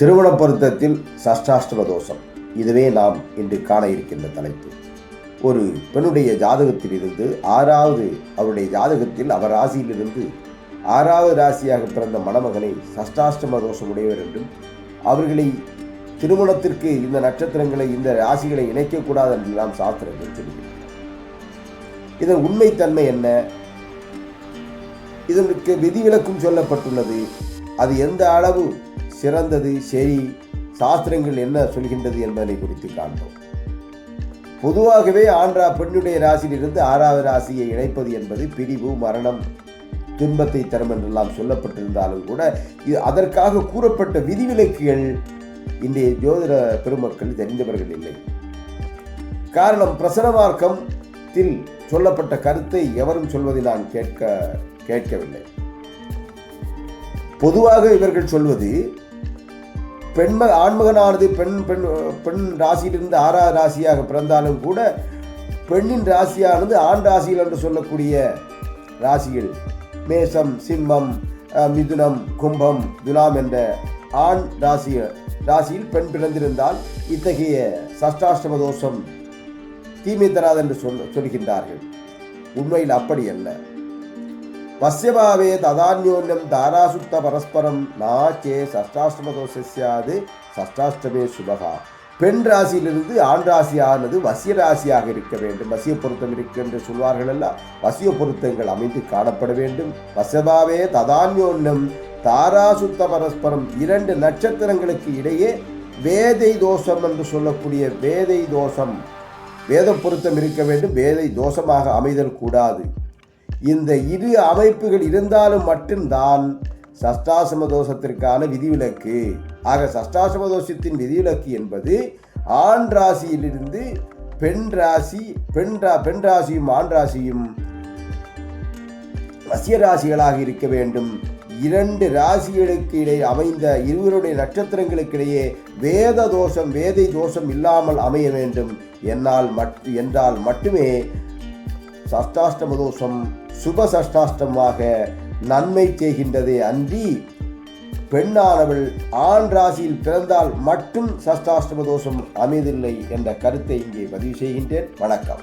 திருமண பொருத்தத்தில் சஷ்டாஷ்டம தோஷம். இதுவே நாம் இன்று காண இருக்கின்ற தலைப்பு. ஒரு பெண்ணுடைய ஜாதகத்தில் இருந்து ஆறாவது அவருடைய ஜாதகத்தில் அவர் ராசியிலிருந்து ஆறாவது ராசியாக பிறந்த மணமகனை சஷ்டாஷ்டம தோஷம் உடையவர் என்றும் அவர்களை திருமணத்திற்கு இந்த நட்சத்திரங்களை இந்த ராசிகளை இணைக்கக்கூடாது என்று நாம் சாஸ்திரங்கள் சொல்கிறோம் இதன் உண்மைத்தன்மை என்ன? இதற்கு விதிவிலக்கும் சொல்லப்பட்டுள்ளது. அது எந்த அளவு சிறந்தது சரி சாஸ்திரங்கள் என்ன சொல்கின்றது என்பதை குறித்து காண்போம். பொதுவாகவே ஆன்றா பெண்ணுடைய ராசியிலிருந்து ஆறாவது ராசியை இணைப்பது என்பது பிரிவு மரணம் துன்பத்தை தரும் என்றெல்லாம் சொல்லப்பட்டிருந்தாலும் கூட இது அதற்காக கூறப்பட்ட விதிவிலக்குகள் இன்றைய ஜோதிட பெருமக்கள் தெரிந்தவர்கள் இல்லை. காரணம் பிரசன மார்க்கத்தில் சொல்லப்பட்ட கருத்தை எவரும் சொல்வதை நான் கேட்க கேட்கவில்லை. பொதுவாக இவர்கள் சொல்வது பெண்ம ஆண்மகனானது பெண் பெண் பெண் ராசியிலிருந்து ஆறாவது ராசியாக பிறந்தாலும் கூட பெண்ணின் ராசியானது ஆண் ராசிகள் என்று சொல்லக்கூடிய ராசிகள். மேஷம் சிம்மம் மிதுனம் கும்பம் துலாம் என்ற ஆண் ராசி ராசியில் பெண் பிறந்திருந்தால் இத்தகைய சஷ்டாஷ்டம தோஷம் தீமை தராது என்று சொல் சொல்கின்றார்கள். உண்மையில் அப்படி அல்ல. வசியபாவே ததான்யோன்யம் தாராசுத்த பரஸ்பரம் நாச்சே சஷ்டாஷ்டம தோஷஸ்யாது சஷ்டாஷ்டமே சுபகா பெண் ராசியிலிருந்து ஆண் ராசியானது வசிய ராசியாக இருக்க வேண்டும். வசிய பொருத்தம் இருக்கின்ற என்று சொல்வார்கள் அல்ல வசிய பொருத்தங்கள் அமைந்து காணப்பட வேண்டும். வசபாவே ததான்யோன்யம் தாராசுத்த பரஸ்பரம் இரண்டு நட்சத்திரங்களுக்கு இடையே வேதை தோஷம் என்று சொல்லக்கூடிய வேதை தோஷம் வேத பொருத்தம் இருக்க வேண்டும். வேதை தோஷமாக அமைதல் கூடாது இந்த இரு அமைப்புகள் இருந்தாலும் மட்டும்தான் சஷ்டாசம தோஷத்திற்கான விதிவிலக்கு. ஆக சஷ்டாசம தோஷத்தின் விதிவிலக்கு என்பது ஆண் ராசியிலிருந்து பெண் ராசி பெண் ரா பெண் ராசியும் ஆண் ராசியும் வசிய ராசிகளாக இருக்க வேண்டும். இரண்டு ராசிகளுக்கு இடையே அமைந்த இருவருடைய நட்சத்திரங்களுக்கு இடையே வேத தோஷம் வேதை தோஷம் இல்லாமல் அமைய வேண்டும். என்னால் மட் என்றால் மட்டுமே சஷ்டாஷ்டம தோஷம் சுப சஷ்டாஷ்டமாக நன்மை செய்கின்றதே அன்றி பெண்ணானவள் ஆண் ராசியில் பிறந்தால் மட்டும் சஷ்டாஷ்டம தோஷம் அமையதில்லை என்ற கருத்தை இங்கே பதிவு செய்கின்றேன். வணக்கம்.